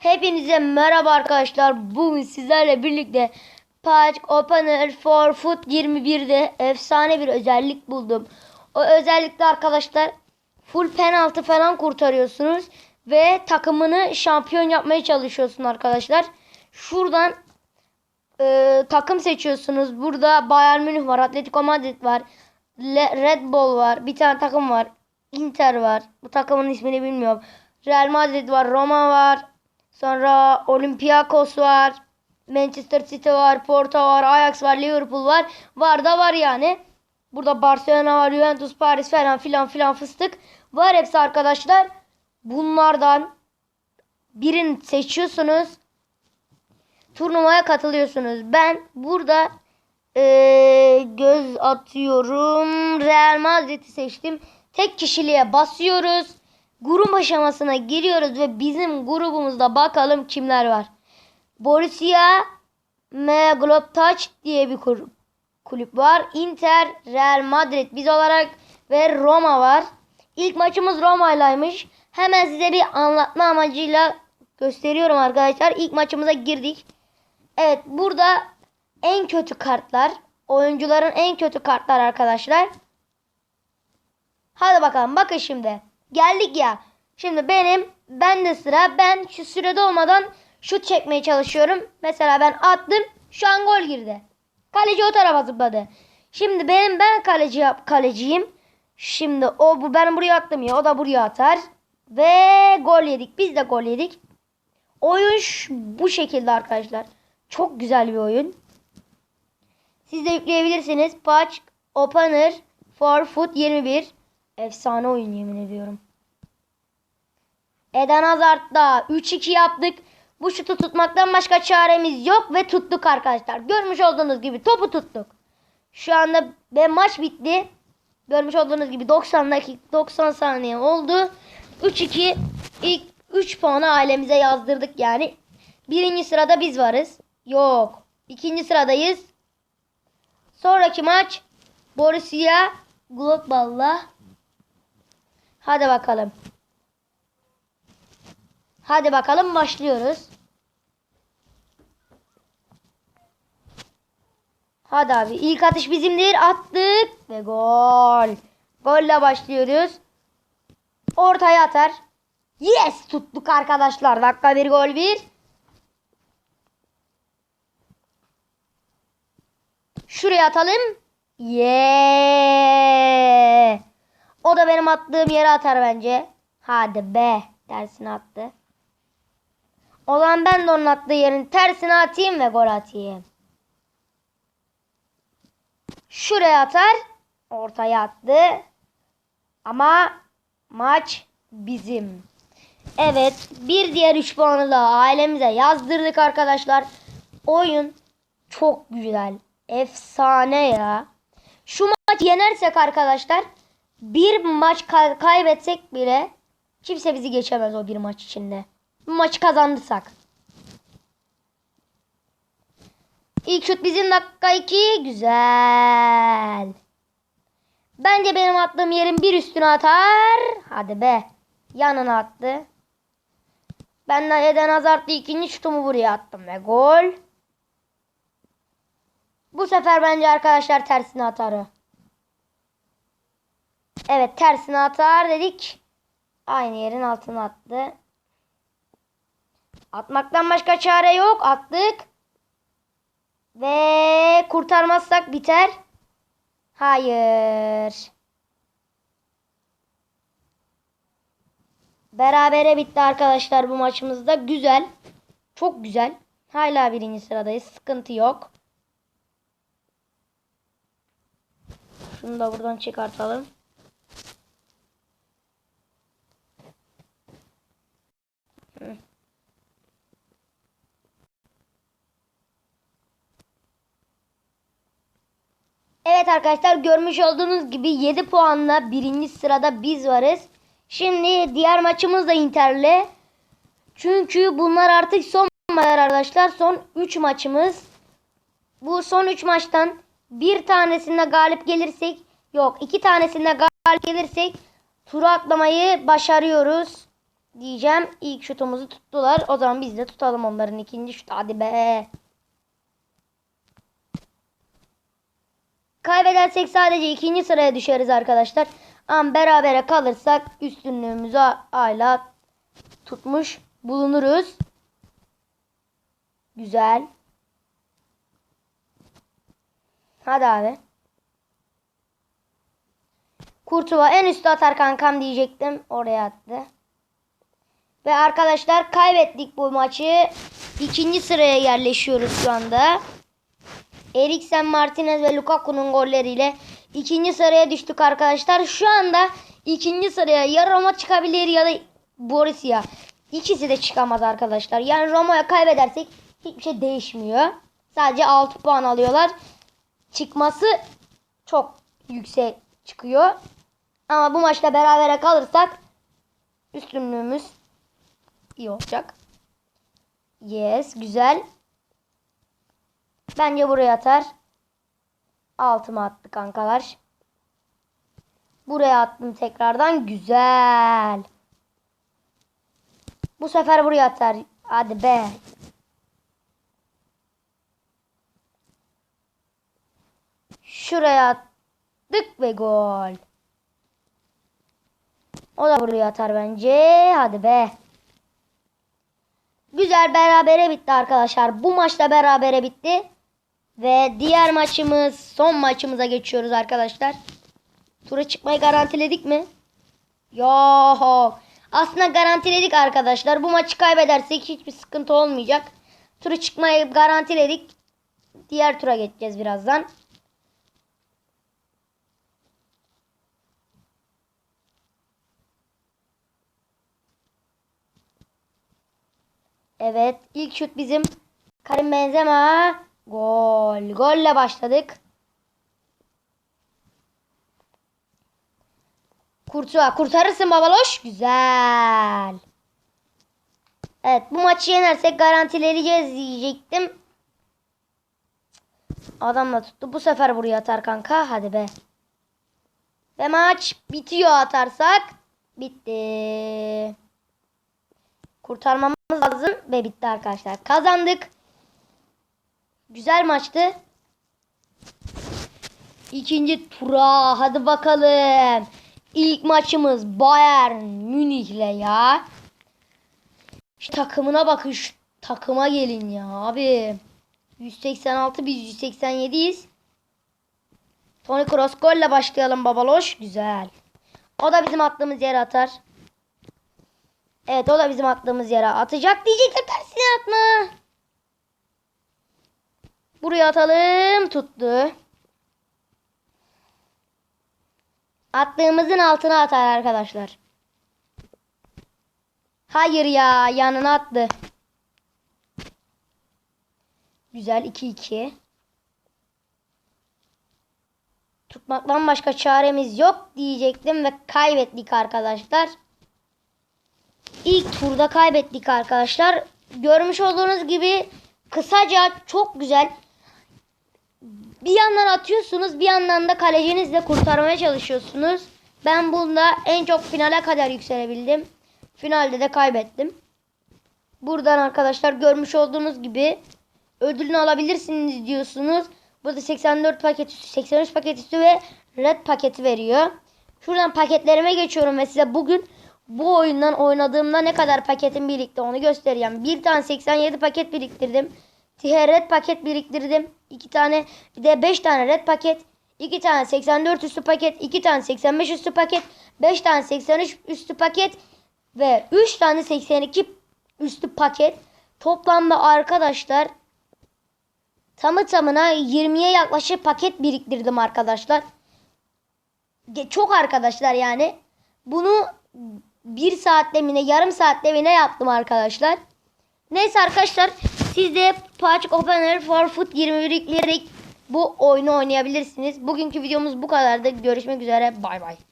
Hepinize merhaba arkadaşlar. Bugün sizlerle birlikte Patch Opener for Foot 21'de efsane bir özellik buldum. O özellikle arkadaşlar full penaltı falan kurtarıyorsunuz ve takımını şampiyon yapmaya çalışıyorsun arkadaşlar. Şuradan e, takım seçiyorsunuz. Burada Bayern Münih var, Atletico Madrid var, Red Bull var, bir tane takım var, Inter var. Bu takımın ismini bilmiyorum. Real Madrid var, Roma var. Sonra Olympiakos var. Manchester City var, Porto var, Ajax var, Liverpool var. Var da var yani. Burada Barcelona var, Juventus, Paris falan filan filan fıstık. Var hepsi arkadaşlar. Bunlardan birini seçiyorsunuz. Turnuvaya katılıyorsunuz. Ben burada eee, göz atıyorum. Real Madrid'i seçtim. Tek kişiliğe basıyoruz. Grup aşamasına giriyoruz ve bizim grubumuzda bakalım kimler var. Borussia Mönchengladbach diye bir kulüp var. Inter, Real Madrid biz olarak ve Roma var. İlk maçımız Roma'ylaymış. Hemen size bir anlatma amacıyla gösteriyorum arkadaşlar. İlk maçımıza girdik. Evet burada en kötü kartlar. Oyuncuların en kötü kartlar arkadaşlar. Hadi bakalım bakın şimdi. Geldik ya. Şimdi benim ben de sıra ben şu sürede olmadan şut çekmeye çalışıyorum. Mesela ben attım. Şu an gol girdi. Kaleci o tarafa zıpladı. Şimdi benim ben kaleci yap kaleciyim. Şimdi o bu ben buraya attım ya o da buraya atar. Ve gol yedik. Biz de gol yedik. Oyun bu şekilde arkadaşlar. Çok güzel bir oyun. Siz de yükleyebilirsiniz. Patch Opener for Foot 21. Efsane oyun yemin ediyorum. Eden Hazard'da 3-2 yaptık. Bu şutu tutmaktan başka çaremiz yok ve tuttuk arkadaşlar. Görmüş olduğunuz gibi topu tuttuk. Şu anda ve maç bitti. Görmüş olduğunuz gibi 90 dakika 90 saniye oldu. 3-2 ilk 3 puanı ailemize yazdırdık yani. Birinci sırada biz varız. Yok. İkinci sıradayız. Sonraki maç Borussia Globall'la. Hadi bakalım. Hadi bakalım başlıyoruz. Hadi abi ilk atış bizimdir. Attık ve gol. Golle başlıyoruz. Ortaya atar. Yes tuttuk arkadaşlar. Dakika bir gol bir. Şuraya atalım. Yeah. O da benim attığım yere atar bence. Hadi be. Tersine attı. O zaman ben de onun attığı yerin tersine atayım ve gol atayım. Şuraya atar. Ortaya attı. Ama maç bizim. Evet. Bir diğer 3 puanı da ailemize yazdırdık arkadaşlar. Oyun çok güzel. Efsane ya. Şu maç yenersek arkadaşlar bir maç kay- kaybetsek bile kimse bizi geçemez o bir maç içinde. Bu maçı kazandırsak. İlk şut bizim dakika 2. Güzel. Bence benim attığım yerin bir üstüne atar. Hadi be. Yanına attı. Ben de Eden Hazard'da ikinci şutumu buraya attım ve gol. Bu sefer bence arkadaşlar tersine atar o. Evet tersine atar dedik. Aynı yerin altına attı. Atmaktan başka çare yok. Attık. Ve kurtarmazsak biter. Hayır. Berabere bitti arkadaşlar bu maçımızda. Güzel. Çok güzel. Hala birinci sıradayız. Sıkıntı yok. Şunu da buradan çıkartalım. Evet arkadaşlar görmüş olduğunuz gibi 7 puanla birinci sırada biz varız. Şimdi diğer maçımız da Inter'le. Çünkü bunlar artık son maçlar arkadaşlar. Son 3 maçımız. Bu son 3 maçtan bir tanesinde galip gelirsek yok iki tanesinde galip gelirsek turu atlamayı başarıyoruz. diyeceğim. İlk şutumuzu tuttular. O zaman biz de tutalım onların ikinci şutu. Hadi be. Kaybedersek sadece ikinci sıraya düşeriz arkadaşlar. Ama berabere kalırsak üstünlüğümüzü hala tutmuş bulunuruz. Güzel. Hadi abi. Kurtuva en üstte atar kankam diyecektim. Oraya attı. Ve arkadaşlar kaybettik bu maçı. İkinci sıraya yerleşiyoruz şu anda. Eriksen, Martinez ve Lukaku'nun golleriyle ikinci sıraya düştük arkadaşlar. Şu anda ikinci sıraya ya Roma çıkabilir ya da Borussia. İkisi de çıkamaz arkadaşlar. Yani Roma'ya kaybedersek hiçbir şey değişmiyor. Sadece 6 puan alıyorlar. Çıkması çok yüksek çıkıyor. Ama bu maçta berabere kalırsak üstünlüğümüz iyi olacak. Yes, güzel. Bence buraya atar. Altıma attı kankalar. Buraya attım tekrardan. Güzel. Bu sefer buraya atar. Hadi be. Şuraya attık ve gol. O da buraya atar bence. Hadi be. Güzel berabere bitti arkadaşlar. Bu maçta berabere bitti. Ve diğer maçımız son maçımıza geçiyoruz arkadaşlar. Tura çıkmayı garantiledik mi? Yok. Aslında garantiledik arkadaşlar. Bu maçı kaybedersek hiçbir sıkıntı olmayacak. Tura çıkmayı garantiledik. Diğer tura geçeceğiz birazdan. Evet. ilk şut bizim. Karim Benzema. Gol. Golle başladık. Kurtuğa kurtarırsın babaloş. Güzel. Evet bu maçı yenersek garantileyeceğiz diyecektim. Adam da tuttu. Bu sefer buraya atar kanka. Hadi be. Ve maç bitiyor atarsak. Bitti. Kurtarmamız lazım ve bitti arkadaşlar. Kazandık. Güzel maçtı. İkinci tura hadi bakalım. İlk maçımız Bayern Münih'le ya. Şu takımına bakın şu takıma gelin ya abi. 186 biz 187'yiz. Toni Kroos golle başlayalım babaloş. Güzel. O da bizim attığımız yere atar. Evet o da bizim attığımız yere atacak diyecektim tersine atma. Buraya atalım tuttu. Attığımızın altına atar arkadaşlar. Hayır ya yanına attı. Güzel 2-2. Tutmaktan başka çaremiz yok diyecektim ve kaybettik arkadaşlar. İlk turda kaybettik arkadaşlar. Görmüş olduğunuz gibi kısaca çok güzel. Bir yandan atıyorsunuz bir yandan da kalecinizle kurtarmaya çalışıyorsunuz. Ben bunda en çok finale kadar yükselebildim. Finalde de kaybettim. Buradan arkadaşlar görmüş olduğunuz gibi ödülünü alabilirsiniz diyorsunuz. Burada 84 paket üstü, 83 paket üstü ve red paketi veriyor. Şuradan paketlerime geçiyorum ve size bugün bu oyundan oynadığımda ne kadar paketim birikti onu göstereceğim. Bir tane 87 paket biriktirdim. Red paket biriktirdim. 2 tane bir de 5 tane red paket. 2 tane 84 üstü paket. 2 tane 85 üstü paket. 5 tane 83 üstü paket. Ve 3 tane 82 üstü paket. Toplamda arkadaşlar tamı tamına 20'ye yaklaşık paket biriktirdim arkadaşlar. Çok arkadaşlar yani. Bunu bir saatte mi ne yarım saatte mi ne yaptım arkadaşlar. Neyse arkadaşlar siz de Patch Opener for Foot 21 yükleyerek bu oyunu oynayabilirsiniz. Bugünkü videomuz bu kadardı. Görüşmek üzere. Bay bay.